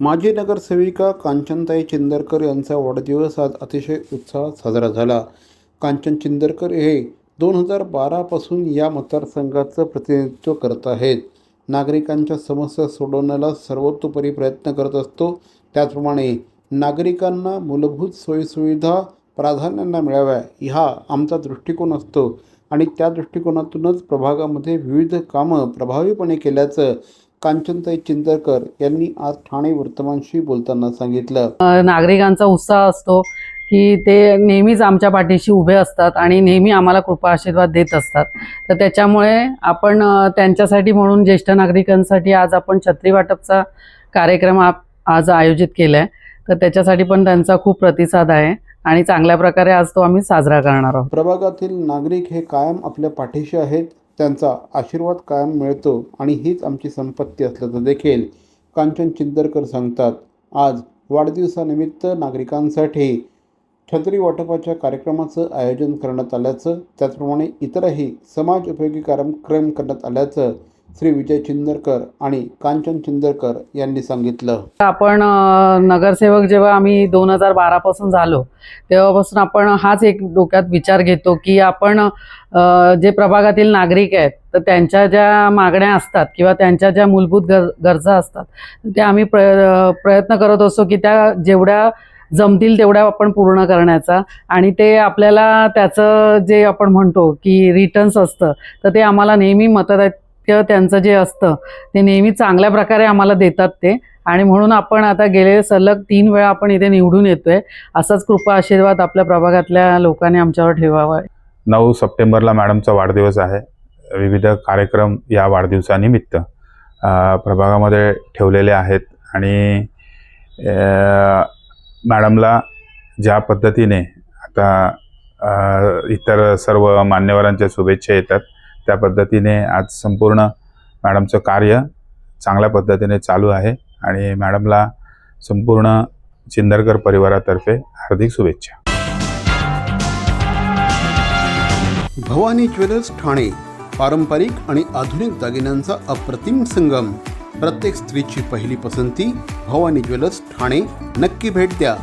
माजी नगरसेविका कांचनताई चिंदरकर यांचा वाढदिवस आज अतिशय उत्साहात साजरा झाला. कांचन चिंदरकर हे दोन हजार बारापासून या मतदारसंघाचं प्रतिनिधित्व करत आहेत. नागरिकांच्या समस्या सोडवण्याला सर्वतोपरी प्रयत्न करत असतो. त्याचप्रमाणे नागरिकांना मूलभूत सोयीसुविधा प्राधान्यानं मिळाव्या हा आमचा दृष्टिकोन असतो. आणि त्या दृष्टिकोनातूनच प्रभागामध्ये विविध कामं प्रभावीपणे केल्याचं कांचनताई चिंदरकर यांनी आज ठाणे वर्तमानशी बोलताना सांगितलं. नागरिकांचा उत्साह असतो की ते नेहमीच आमच्या पाठीशी उभे असतात आणि नेहमी आम्हाला कृपा आशीर्वाद देत असतात. तर त्याच्यामुळे आपण त्यांच्यासाठी म्हणून ज्येष्ठ नागरिकांसाठी आज आपण छत्री वाटपचा कार्यक्रम आज आयोजित केला आहे तर त्याच्यासाठी पण त्यांचा खूप प्रतिसाद आहे आणि चांगल्या प्रकारे आज तो आम्ही साजरा करणार आहोत. प्रभागातील नागरिक हे कायम आपल्या पाठीशी आहेत. त्यांचा आशीर्वाद कायम मिळतो आणि हीच आमची संपत्ती असल्याचं देखील कांचन चिंदरकर सांगतात. आज वाढदिवसानिमित्त नागरिकांसाठी छत्री वाटपाच्या कार्यक्रमाचं आयोजन करण्यात आल्याचं त्याचप्रमाणे इतरही समाज उपयोगी कार्यक्रम करण्यात आल्याचं श्री विजय चिंदरकर आणि कांचन चिंदरकर यांनी सांगितलं. आपण नगरसेवक जेव्हा आम्ही दोन हजार बारापासून झालो तेव्हापासून आपण हाच एक डोक्यात विचार घेतो की आपण जे प्रभागातील नागरिक आहेत तर त्यांच्या ज्या मागण्या असतात किंवा त्यांच्या ज्या मूलभूत गर गरजा असतात त्या आम्ही प्र प्रयत्न करत असतो की त्या जेवढ्या जमतील तेवढ्या आपण पूर्ण करण्याचा आणि ते आपल्याला त्याचं जे आपण म्हणतो की रिटर्न्स असतं तर ते आम्हाला नेहमी मतदार मतदात्य त्यांचं जे असतं ते नेहमी चांगल्या प्रकारे आम्हाला देतात ते. आणि म्हणून आपण आता गेले सलग तीन वेळा आपण इथे निवडून येतोय. असाच कृपा आशीर्वाद आपल्या प्रभागातल्या लोकांनी आमच्यावर ठेवावा. नऊ सप्टेंबरला मॅडमचा वाढदिवस आहे. विविध कार्यक्रम या वाढदिवसानिमित्त प्रभागामध्ये ठेवलेले आहेत. आणि मॅडमला ज्या पद्धतीने आता इतर सर्व मान्यवरांच्या शुभेच्छा येतात त्या पद्धतीने आज संपूर्ण मॅडमचं कार्य चांगल्या पद्धतीने चालू आहे आणि मॅडमला संपूर्ण चिंदरकर परिवारातर्फे हार्दिक शुभेच्छा. भवानी ज्वेलर्स ठाणे पारंपरिक आणि आधुनिक दागिन्यांचा अप्रतिम संगम. प्रत्येक स्त्रीची पहिली पसंती भवानी ज्वेलर्स ठाणे. नक्की भेट द्या.